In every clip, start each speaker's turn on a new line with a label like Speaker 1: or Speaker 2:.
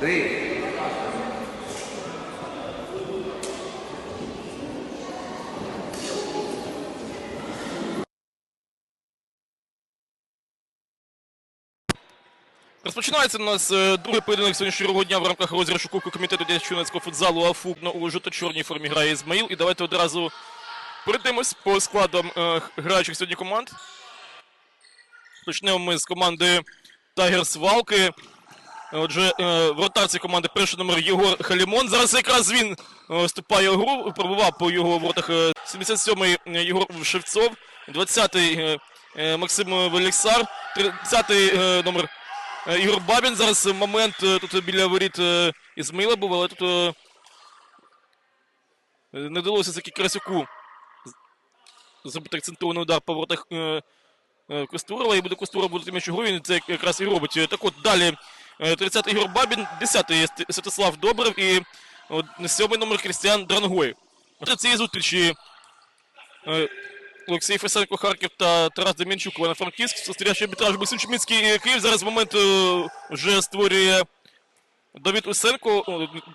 Speaker 1: Андрій.
Speaker 2: Розпочинається у нас е, другий поєдинок сьогоднішнього дня в рамках розіграшу Кубку комітету дитячо-юнацького футзалу АФУК на у жовто-чорній формі грає Ізмаїл. І давайте одразу пройдемось по складам е, граючих сьогодні команд. Почнемо ми з команди Тайгерс Валки. Отже, е, воротар цієї команди перший номер Єгор Халімон. Зараз якраз він е, вступає у гру, пробував по його воротах е, 77-й Єгор Шевцов, 20-й е, е, Максим Веліксар, 30-й е, номер е, Ігор Бабін. Зараз е, момент е, тут біля воріт е, Ізмаїла був, але тут е, не вдалося таки Красюку зробити акцентований удар по воротах е, е, Костурова, і буде Костуров буде м'яч у гру, він це якраз і робить. Е, Так от далі е, 30-й Ігор Бабін, 10-й Святослав Добрев і от, 7-й номер Крістіан Дрангой. До цієї зустрічі е, Олексій Фесенко, Харків та Тарас Дем'янчук, Івано-Франківськ. Спостерігачий арбітраж Максим Чуміцький Київ. Зараз в момент е, вже створює Давід Усенко,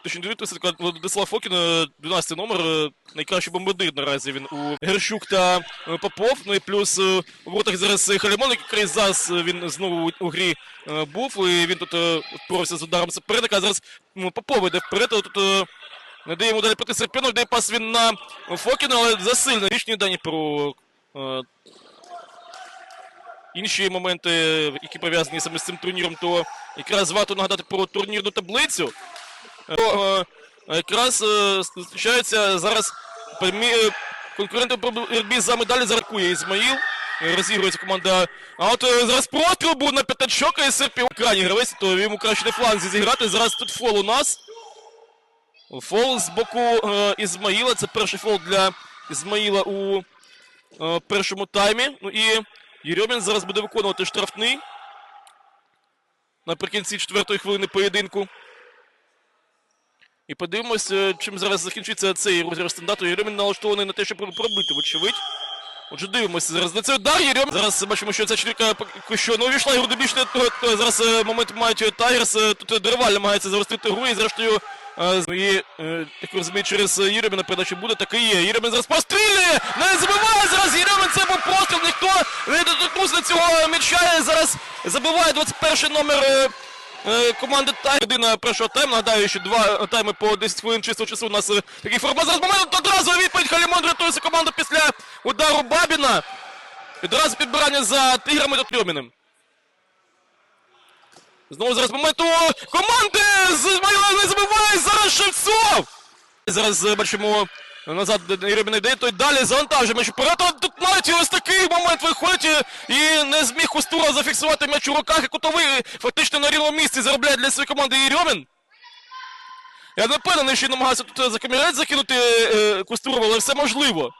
Speaker 2: точніше Давід Усенко, а Владислав Фокін, е, 12 номер, е, найкращий бомбардир наразі він у Герщук та е, Попов. Ну і плюс е, у воротах зараз е, Халімон, який зараз е, він знову у- грі е, був, і він тут е, впорався з ударом суперника, а зараз м, Попов йде вперед, а тут е, не дає йому далі проти Серпінов, дає пас він на Фокіна, але засильно. Річні дані про е, інші моменти, які пов'язані саме з цим турніром, то якраз варто нагадати про турнірну таблицю. Е, то, е, Якраз е, зустрічаються зараз прямі е, конкуренти по боротьбі за медалі зарахує Ізмаїл. Е, Розігрується команда. А от е, зараз простріл був на п'ятачок і Серпів крайній гравець, то йому краще на фланзі зіграти. Зараз тут фол у нас. Фол з боку е, Ізмаїла. Це перший фол для Ізмаїла у е, першому таймі. Ну і Єрьомін зараз буде виконувати штрафний. Наприкінці четвертої хвилини поєдинку. І подивимось, чим зараз закінчиться цей розіграш стандарту. Єрьомін налаштований на те, щоб пробити, вочевидь. Отже, дивимося зараз на цей удар. Єрьомін. Зараз бачимо, що ця поки що не увійшла ігру до більш не- то- то зараз е, момент мають Тайгерс. е, Тут Дерваль намагається заростити гру і зрештою. Е, І, е, як ви розумієте, через Єрьоміна передача буде, так і є. Єрьомін зараз пострілює! Не забиває зараз Єрьомін, це був постріл, ніхто не доторкнувся цього м'яча. Зараз забиває 21 номер е, е, команди Тайгер. Година першого тайму. Нагадаю, що два тайми по 10 хвилин чистого часу у нас е, такий формат. Зараз момент одразу відповідь Халімон рятується команду після удару Бабіна. Відразу підбирання за тиграми та Трьоміним. Знову зараз момент у команди з Ізмаїла не забиває зараз Шевцов. Зараз е, бачимо назад Єребіна йде, той далі завантажує м'яч вперед. Тут навіть ось такий момент виходить і не зміг Кустура зафіксувати м'яч у руках. І кутовий фактично на рівному місці заробляє для своєї команди Єрьомін. Я не впевнений, що намагався тут е, за камірець закинути е, Кустурова, але все можливо.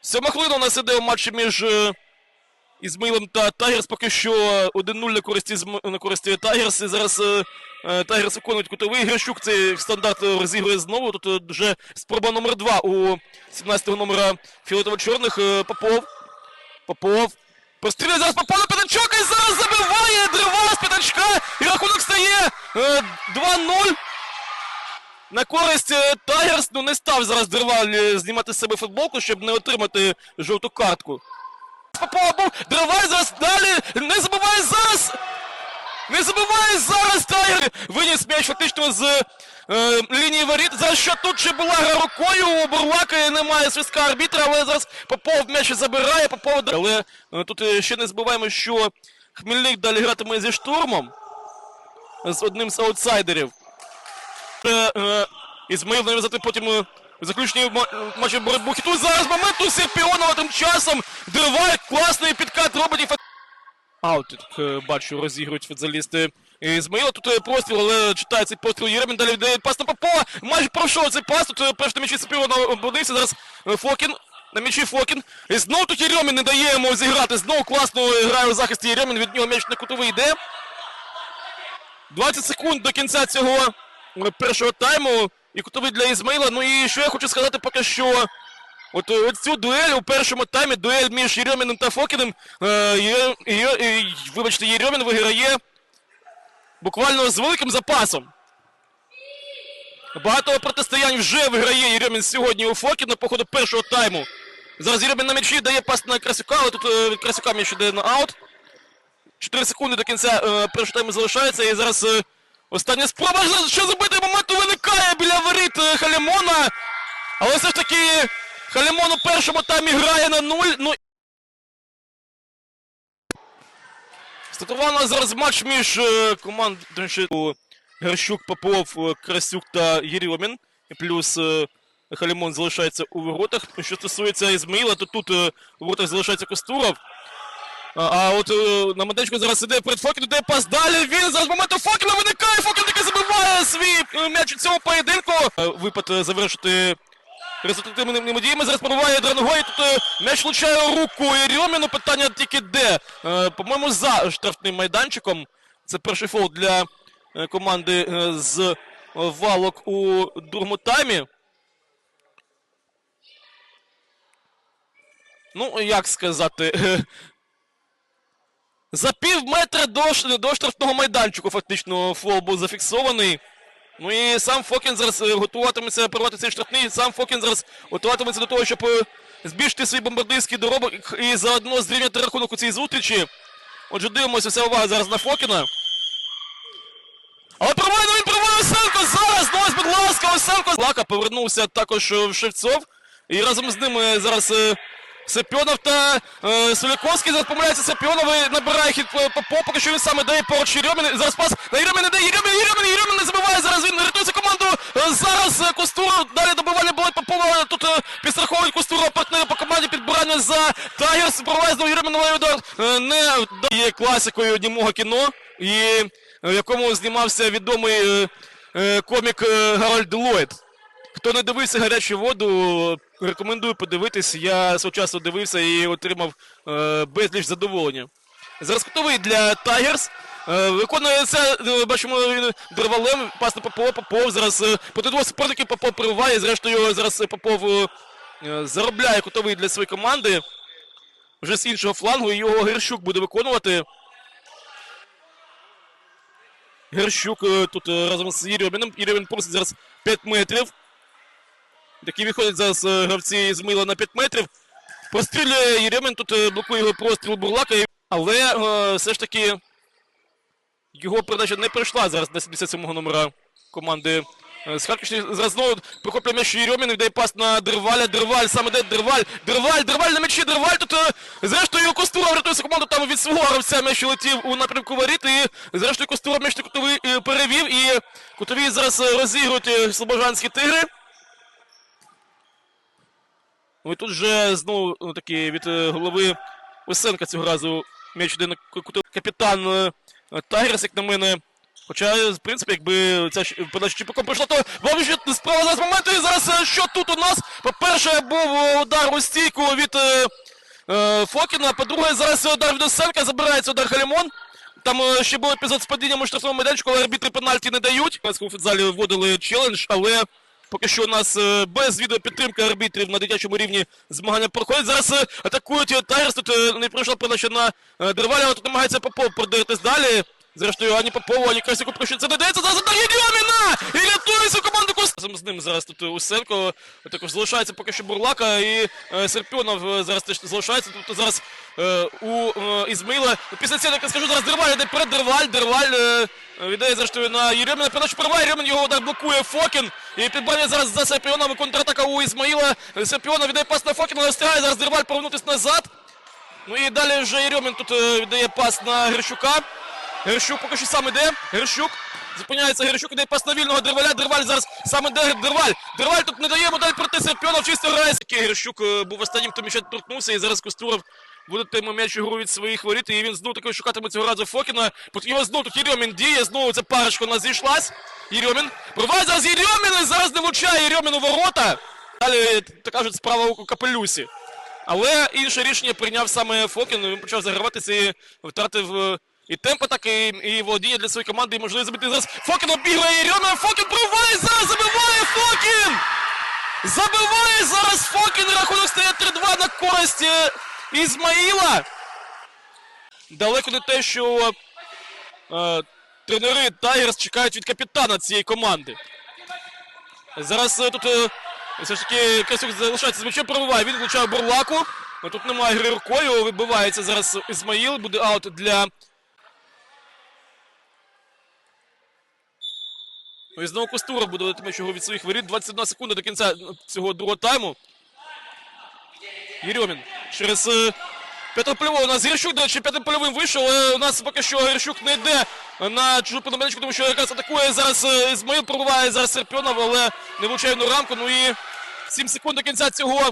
Speaker 2: Сьома хвилина у нас іде у матчі між Ізмаїлом та Тайгерс. Поки що 1-0 на користі, на користі Тайгерс. І зараз е, е, Тайгерс виконують кутовий. Грищук цей стандарт е, розігрує знову. Тут е, вже спроба номер 2 у 17-го номера фіолетово-чорних. е, Попов. Попов. Прострілює зараз Попов на п'ятачок і зараз забиває Дрива з п'ятачка. І рахунок стає е, 2-0. На користь е, Тайгерс, ну не став зараз Дриваль е, знімати з себе футболку, щоб не отримати жовту картку. Попова був Дриваль зараз далі, не забиває зараз! Не забиває зараз Тайгер! Виніс м'яч фактично з е, лінії воріт. Зараз що тут ще була гра рукою, у Бурлака немає свистка арбітра, але зараз Попов м'яч забирає, Попов... Але е, тут е, ще не забуваємо, що Хмельник далі гратиме зі штурмом, з одним з аутсайдерів. Е, е, Ізмаїл нав'язати потім е, заключній матчі боротьбу. Хіту зараз момент у Серпіонова тим часом. Дривай, класний підкат робить і фа- Аут, тут е, бачу, розігрують футзалісти Ізмаїла. Тут е, простріл, але читає цей постріл Єремін. Далі йде пас на Попова. Майже пройшов цей пас. Тут е, перший на м'ячі Серпіона ободився. Зараз Фокін. На м'ячі Фокін. І знову тут Єремін не дає йому зіграти. Знову класно грає у захисті Єремін. Від нього м'яч на кутовий йде. 20 секунд до кінця цього першого тайму. І кутовий для Ізмаїла. Ну і що я хочу сказати поки що е, от цю дуель у першому таймі, дуель між Єрьоміним та Фокіним, е, Є- Є- е, вибачте, Єрьомін виграє буквально з великим запасом. Багато протистоянь вже виграє Єрьомін сьогодні у Фокіна по ходу першого тайму. Зараз Єрьомін на м'ячі дає пас на Красюка, але тут е, від Красюка м'яч йде на аут. 4 секунди до кінця е, першого тайму залишається і зараз е, остання спроба. Що забити моменту виникає біля воріт е, Халімона. Але все ж таки Халімон у першому таймі грає на нуль. Ну, Стартував зараз матч між е, командою Герщук, Попов, е, Красюк та Єрьомін. І плюс е, Халімон залишається у воротах. Що стосується Ізмаїла, то тут е, у воротах залишається Костуров. А, от е, на медичку зараз іде перед Фокіном, де пас далі. Він зараз моменту Фокіна виникає. Фокін таки забиває свій е, м'яч у цьому поєдинку. Е, Випад завершити результативними діями. Зараз пробиває Дранго, і тут м'яч влучає руку Єрьоміну. Питання тільки де. По-моєму, за штрафним майданчиком. Це перший фол для команди з валок у другому таймі. Ну, як сказати. За пів метра до, до штрафного майданчику фактично фол був зафіксований. Ну і сам Фокін зараз е, готуватиметься порвати цей штрафний. Сам Фокін зараз готуватиметься до того, щоб е, збільшити свій бомбардирський доробок і заодно зрівняти рахунок у цій зустрічі. Отже, дивимося, вся увага зараз на Фокіна. Але провайно він проводить Осенко зараз! Ну ось, будь ласка, Осенко! Лака повернувся також е, в Шевцов. І разом з ними зараз Сапьонов та е, Соляковський. Зараз помиляється Сапьонов і набирає хід е, Попов, поки що він саме дає поруч Єрьомін. Зараз пас на Єрьомін іде, Єрьомін, Єрьомін, Єрьомін не забиває, зараз він рятується команду. Е, Зараз е, Костуров, далі добивання було Попова, тут підстраховують Костурова партнери по команді підбирання за Тайгерс. Провайз до Єрьоміновий удар не є класикою німого кіно, і в якому знімався відомий комік Гарольд Ллойд. Хто не дивився гарячу воду, рекомендую подивитись. Я свого часу дивився і отримав е, безліч задоволення. Зараз готовий для Тайгерс. Е, виконує це, е, бачимо, він дервалем, пас на Попов. Зараз е, проти Попов прививає. Зрештою, зараз е, Попов заробляє кутовий для своєї команди. Вже з іншого флангу його Герщук буде виконувати. Герщук тут разом з Єрьоміном. Єрьомін просить зараз 5 метрів. Такі виходять зараз е, гравці з Мила на 5 метрів. Прострілює Єрьомін, тут е, блокує його простріл Бурлака. Але е, все ж таки його передача не пройшла зараз на 77-го номера команди з Харківщини. Зараз знову прихоплює м'яч Єрьомін, віддає пас на Дерваля. Дерваль, саме де Дерваль. Дерваль, Дерваль на м'ячі, Дерваль. Тут зрештою Костура врятується команду там від свого гравця м'яч летів у напрямку воріт. І зрештою Костура м'яч кутовий перевів. І кутові зараз розігрують слобожанські тигри. Ну і тут вже знову ну, таки від е, голови Осенка цього разу м'яч йде на ку- кутовий капітан е, Тайгерс, як на мене. Хоча, в принципі, якби ця ж передача Чіпаком пройшла, то вам справа зараз моменту. І зараз е, що тут у нас? По-перше, був удар у стійку від е, Фокіна. По-друге, зараз удар від Осенка, забирається удар Халімон. Там ще був епізод з падінням у штрафному майданчику, але арбітри пенальті не дають. У футзалі вводили челендж, але поки що у нас е, без відеопідтримки арбітрів на дитячому рівні змагання проходять. Зараз е, атакують Тайрс, тут е, не пройшла передача на Дерваля, але тут намагається Попов продиритись далі. Зрештою, ані Попову, ані Красіку поки що це не дається. Зараз атакує Дьоміна! І рятує свою команду Кос. Разом з ним зараз тут Усенко. Також залишається поки що Бурлака і е, Серпіонов е, зараз теж залишається. Тобто зараз е, у е, Ізмаїла. Після цього, як я скажу, зараз Дерваль йде перед Дерваль. Дерваль е, віддає зрештою на Єрьоміна. Передачу прорває, Єрьомін його удар блокує Фокін. І підбирає зараз за Серпіоном контратака у Ізмаїла. Серпіонов віддає пас на Фокіна, але встигає зараз Дерваль повернутися назад. Ну і далі вже Єрьомін тут е, віддає пас на Герщука. Герщук поки що сам іде. Герщук. Зупиняється Герщук, іде пас на вільного Дерваля. Дерваль зараз саме де Дерваль. Дерваль тут не дає модель проти Серпіонов, чисто грає. Герщук е, був останнім, хто м'яча торкнувся, і зараз Костуров буде м'яч у гру від своїх воріт, і він знову таки шукатиме цього разу Фокіна. Його знову тут Єрьомін діє, знову ця парочка у нас зійшлась. Єрьомін. Провай зараз Єрьомін, і зараз не влучає Єрьомін у ворота. Далі, так кажуть, справа у капелюсі. Але інше рішення прийняв саме Фокін. Він почав заграватися і втратив е, і темп атаки, і, і володіння для своєї команди, і можливість забити зараз. Фокін обіграє Єрьоміна, Фокін проває зараз, забиває Фокін! Забиває зараз Фокін. Рахунок стає 3-2 на користь е, Ізмаїла. Далеко не те, що е, тренери Тайгерс чекають від капітана цієї команди. Зараз е, тут е, все ж таки Красюк залишається з м'ячем, пробиває. Він влучає Бурлаку. Тут немає гри рукою. Вибивається зараз Ізмаїл. Буде аут для. Ну і знову Костура буде летити м'яч від своїх воріт. 21 секунда до кінця цього другого тайму. Єрьомін через е, П'ятопольового. У нас Грищук, до речі, п'ятипольовим вийшов, але у нас поки що Грищук не йде на чужу пономенечку, тому що якраз атакує зараз е, Ізмаїл, пробиває зараз Серпіонов, але не влучає на рамку. Ну і 7 секунд до кінця цього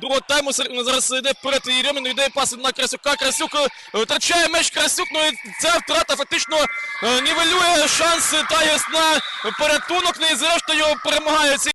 Speaker 2: другого тайму. Зараз йде вперед Єрьомін, йде пас на Красюка. Красюк е, втрачає меч Красюк, ну і ця втрата фактично е, нівелює шанс Тайгерс на порятунок. Не і зрештою перемагає ці